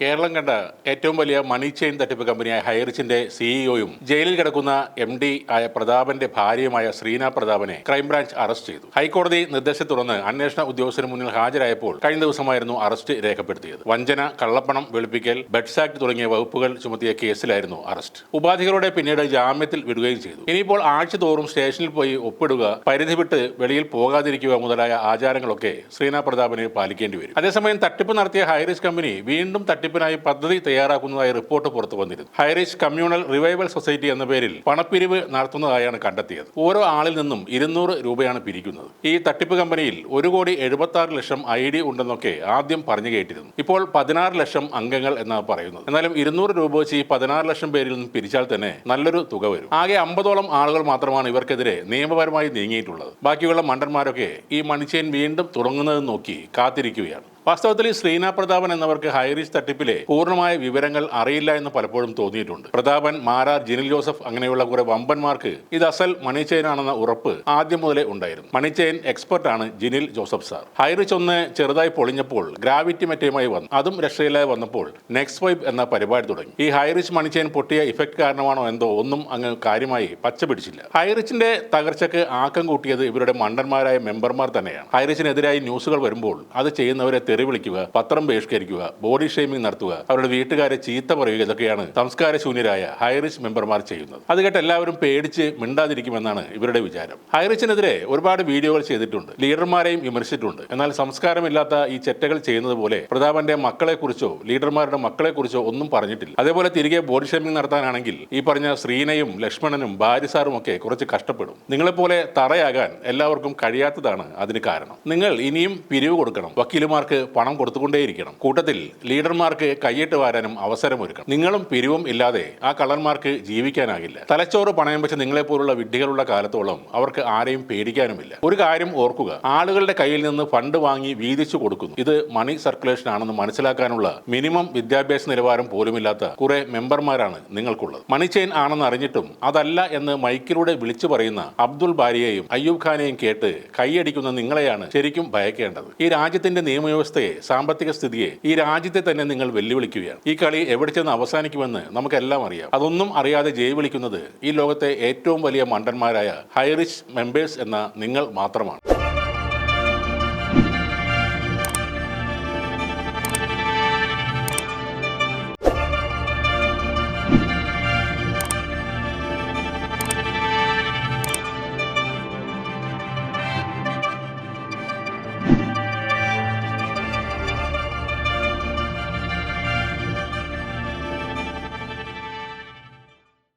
കേരളം കണ്ട ഏറ്റവും വലിയ മണി ചെയിൻ തട്ടിപ്പ് കമ്പനിയായ ഹൈറിച്ചിന്റെ സിഇഒയും ജയിലിൽ കിടക്കുന്ന എം ഡി ആയ പ്രതാപന്റെ ഭാര്യയുമായ ശ്രീന പ്രതാപനെ ക്രൈംബ്രാഞ്ച് അറസ്റ്റ് ചെയ്തു. ഹൈക്കോടതി നിർദ്ദേശത്തെ തുടർന്ന് അന്വേഷണ ഉദ്യോഗസ്ഥന് മുന്നിൽ ഹാജരായപ്പോൾ കഴിഞ്ഞ ദിവസമായിരുന്നു അറസ്റ്റ് രേഖപ്പെടുത്തിയത്. വഞ്ചന കള്ളപ്പണം വെളുപ്പിക്കൽ ബെഡ്സ് ആക്ട് തുടങ്ങിയ വകുപ്പുകൾ ചുമത്തിയ കേസിലായിരുന്നു അറസ്റ്റ് ഉപാധികളോടെ പിന്നീട് ജാമ്യത്തിൽ വിടുകയും ചെയ്തു. ഇനിയിപ്പോൾ ആഴ്ച തോറും സ്റ്റേഷനിൽ പോയി ഒപ്പിടുക പരിധി വിട്ട് വെളിയിൽ പോകാതിരിക്കുക മുതലായ ആചാരങ്ങളൊക്കെ ശ്രീന പ്രതാപനെ പാലിക്കേണ്ടി വരും. അതേസമയം തട്ടിപ്പ് നടത്തിയ ഹൈറിസ് കമ്പനി വീണ്ടും തട്ടിപ്പിനായി പദ്ധതി തയ്യാറാക്കുന്നതായി റിപ്പോർട്ട് പുറത്തു വന്നിരുന്നു. ഹൈറിച്ച് കമ്മ്യൂണൽ റിവൈവൽ സൊസൈറ്റി എന്ന പേരിൽ പണപ്പിരിവ് നടത്തുന്നതായാണ് കണ്ടെത്തിയത്. ഓരോ ആളിൽ നിന്നും ഇരുന്നൂറ് രൂപയാണ് പിരിക്കുന്നത്. ഈ തട്ടിപ്പ് കമ്പനിയിൽ ഒരു കോടി എഴുപത്തി ലക്ഷം ഐ ഡി ഉണ്ടെന്നൊക്കെ ആദ്യം പറഞ്ഞു കേട്ടിരുന്നു. ഇപ്പോൾ പതിനാറ് ലക്ഷം അംഗങ്ങൾ എന്നാണ് പറയുന്നത്. എന്നാലും ഇരുന്നൂറ് രൂപ വെച്ച് ഈ പതിനാറ് ലക്ഷം പേരിൽ നിന്ന് പിരിച്ചാൽ തന്നെ നല്ലൊരു തുക വരും. ആകെ അമ്പതോളം ആളുകൾ മാത്രമാണ് ഇവർക്കെതിരെ നിയമപരമായി നീങ്ങിയിട്ടുള്ളത്. ബാക്കിയുള്ള മണ്ടന്മാരൊക്കെ ഈ മണിച്ചേൻ വീണ്ടും തുടങ്ങുന്നത് നോക്കി കാത്തിരിക്കുകയാണ്. വാസ്തവത്തിൽ ഈ ശ്രീന പ്രതാപൻ എന്നവർക്ക് ഹൈറിസ് തട്ടിപ്പിലെ പൂർണമായ വിവരങ്ങൾ അറിയില്ല എന്ന് പലപ്പോഴും തോന്നിയിട്ടുണ്ട്. പ്രതാപൻ മാരാർ ജിനിൽ ജോസഫ് അങ്ങനെയുള്ള കുറെ വമ്പന്മാർക്ക് ഇത് അസൽ മണിച്ചേനാണെന്ന ഉറപ്പ് ആദ്യം മുതലേ ഉണ്ടായിരുന്നു. മണിച്ചേൻ ചെയിൻ എക്സ്പെർട്ടാണ് ജിനിൽ ജോസഫ് സാർ. ഹൈറിച്ച് ഒന്ന് ചെറുതായി പൊളിഞ്ഞപ്പോൾ ഗ്രാവിറ്റി മറ്റേമായി വന്നു. അതും രക്ഷയില്ലാതെ വന്നപ്പോൾ നെക്സ്റ്റ് വൈബ് എന്ന പരിപാടി തുടങ്ങി. ഈ ഹൈറിച്ച് മണിച്ചേൻ പൊട്ടിയ ഇഫക്റ്റ് കാരണമാണോ എന്തോ ഒന്നും അങ്ങ് കാര്യമായി പച്ച പിടിച്ചില്ല. ഹൈറിച്ചിന്റെ തകർച്ചയ്ക്ക് ആക്കം കൂട്ടിയത് ഇവരുടെ മണ്ടന്മാരായ മെമ്പർമാർ തന്നെയാണ്. ഹൈറിച്ചിനെതിരായി ന്യൂസുകൾ വരുമ്പോൾ അത് ചെയ്യുന്നവരെ തെറി വിളിക്കുക പത്രം ബഹിഷ്കരിക്കുക ബോഡി ഷെയ്മിംഗ് നടത്തുക അവരുടെ വീട്ടുകാരെ ചീത്ത പറയുക ഇതൊക്കെയാണ് സംസ്കാരശൂന്യരായ ഹൈറിച്ച് മെമ്പർമാർ ചെയ്യുന്നത്. അത് കേട്ട് എല്ലാവരും പേടിച്ച് മിണ്ടാതിരിക്കുമെന്നാണ് ഇവരുടെ വിചാരം. ഹൈറിച്ചിനെതിരെ ഒരുപാട് വീഡിയോകൾ ചെയ്തിട്ടുണ്ട് ലീഡർമാരെയും വിമർശിച്ചിട്ടുണ്ട്. എന്നാൽ സംസ്കാരമില്ലാത്ത ഈ ചെറ്റകൾ ചെയ്യുന്നത് പോലെ പ്രതാപന്റെ മക്കളെക്കുറിച്ചോ ലീഡർമാരുടെ മക്കളെക്കുറിച്ചോ ഒന്നും പറഞ്ഞിട്ടില്ല. അതേപോലെ തിരികെ ബോഡി ഷെയ്മിംഗ് നടത്താനാണെങ്കിൽ ഈ പറഞ്ഞ ശ്രീനയും ലക്ഷ്മണനും ഭാര്യസാറും ഒക്കെ കുറച്ച് കഷ്ടപ്പെടും. നിങ്ങളെപ്പോലെ തറയാകാൻ എല്ലാവർക്കും കഴിയാത്തതാണ് അതിന് കാരണം. നിങ്ങൾ ഇനിയും പിരിവ് കൊടുക്കണം. വക്കീലുമാർക്ക് പണം കൊടുത്തുകൊണ്ടേയിരിക്കണം. കൂട്ടത്തിൽ ലീഡർമാർക്ക് കൈയിട്ട് വാരാനും അവസരമൊരുക്കണം നിങ്ങളും പിരിവും ഇല്ലാതെ ആ കള്ളന്മാർക്ക് ജീവിക്കാനാകില്ല. തലച്ചോറ് പണയം വെച്ച് നിങ്ങളെപ്പോലുള്ള വിഡ്ഢികളുള്ള കാലത്തോളം അവർക്ക് ആരെയും പേടിക്കാനുമില്ല. ഒരു കാര്യം ഓർക്കുക. ആളുകളുടെ കയ്യിൽ നിന്ന് ഫണ്ട് വാങ്ങി വീതിച്ചു കൊടുക്കുന്നു. ഇത് മണി സർക്കുലേഷൻ ആണെന്ന് മനസ്സിലാക്കാനുള്ള മിനിമം വിദ്യാഭ്യാസ നിലവാരം പോലുമില്ലാത്ത കുറെ മെമ്പർമാരാണ് നിങ്ങൾക്കുള്ളത്. മണി ചെയിൻ ആണെന്ന് അറിഞ്ഞിട്ടും അതല്ല എന്ന് മൈക്കിലൂടെ വിളിച്ചു പറയുന്ന അബ്ദുൾ ബാരിയെയും അയ്യൂബ് ഖാനെയും കേട്ട് കൈയടിക്കുന്ന നിങ്ങളെയാണ് ശരിക്കും ഭയക്കേണ്ടത്. ഈ രാജ്യത്തിന്റെ നിയമവ്യവസ്ഥയെ സാമ്പത്തിക സ്ഥിതിയെ ഈ രാജ്യത്തെ തന്നെ നിങ്ങൾ വെല്ലുവിളിക്കുകയാണ്. ഈ കളി എവിടെ ചെന്ന് അവസാനിക്കുമെന്ന് നമുക്കെല്ലാം അറിയാം. അതൊന്നും അറിയാതെ ജയ് വിളിക്കുന്നത് ഈ ലോകത്തെ ഏറ്റവും വലിയ മണ്ടന്മാരായ ഹൈറിച്ച് മെമ്പേഴ്സ് എന്ന നിങ്ങൾ മാത്രമാണ്.